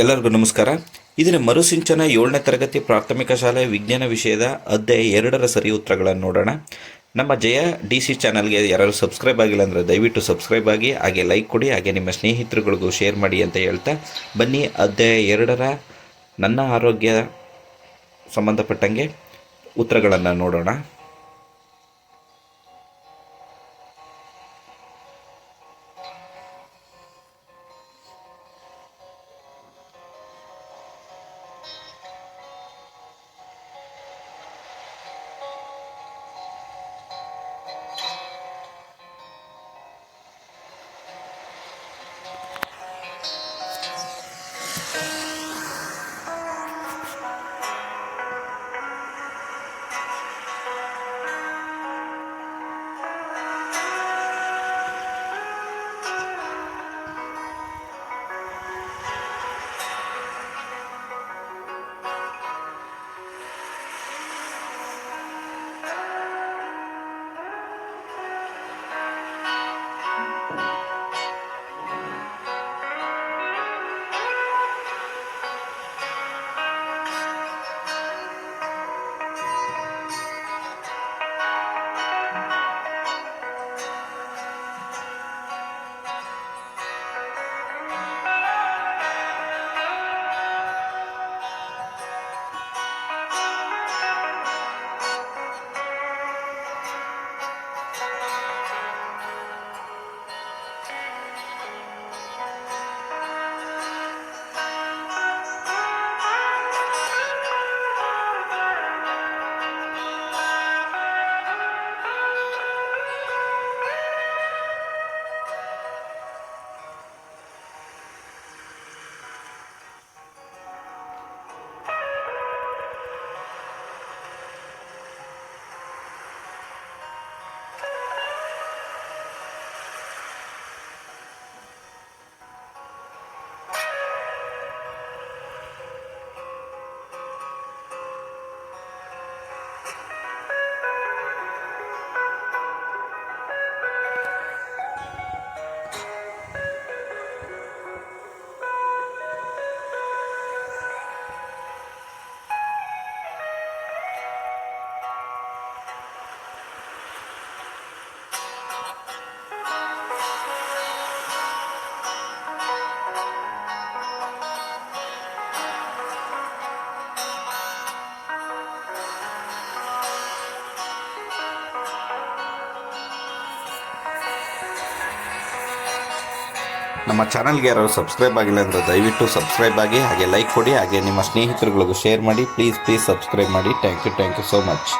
ಎಲ್ಲರಿಗೂ ನಮಸ್ಕಾರ. ಇದರ ಮರುಸಿಂಚನ ಏಳನೇ ತರಗತಿ ಪ್ರಾಥಮಿಕ ಶಾಲೆ ವಿಜ್ಞಾನ ವಿಷಯದ ಅಧ್ಯಾಯ ಎರಡರ ಸರಿ ಉತ್ತರಗಳನ್ನು ನೋಡೋಣ. ನಮ್ಮ ಜಯ ಡಿ ಸಿ ಚಾನಲ್ಗೆ ಯಾರಾದರೂ ಸಬ್ಸ್ಕ್ರೈಬ್ ಆಗಿಲ್ಲ ಅಂದರೆ ದಯವಿಟ್ಟು ಸಬ್ಸ್ಕ್ರೈಬ್ ಆಗಿ, ಹಾಗೆ ಲೈಕ್ ಕೊಡಿ, ಹಾಗೆ ನಿಮ್ಮ ಸ್ನೇಹಿತರುಗಳಿಗೂ ಶೇರ್ ಮಾಡಿ ಅಂತ ಹೇಳ್ತಾ ಬನ್ನಿ ಅಧ್ಯಾಯ ಎರಡರ ನನ್ನ ಆರೋಗ್ಯ ಸಂಬಂಧಪಟ್ಟಂಗೆ ಉತ್ತರಗಳನ್ನು ನೋಡೋಣ. ನಮ್ಮ ಚಾನಲ್ಗೆ ಯಾರು ಸಬ್ಸ್ಕ್ರೈಬ್ ಆಗಿಲ್ಲ ಅಂದರೆ ದಯವಿಟ್ಟು ಸಬ್ಸ್ಕ್ರೈಬ್ ಆಗಿ ಹಾಗೆ ಲೈಕ್ ಕೊಡಿ, ಹಾಗೆ ನಿಮ್ಮ ಸ್ನೇಹಿತರುಗಳಿಗೂ ಶೇರ್ ಮಾಡಿ. ಪ್ಲೀಸ್ ಪ್ಲೀಸ್ ಸಬ್ಸ್ಕ್ರೈಬ್ ಮಾಡಿ. Thank you thank you so much.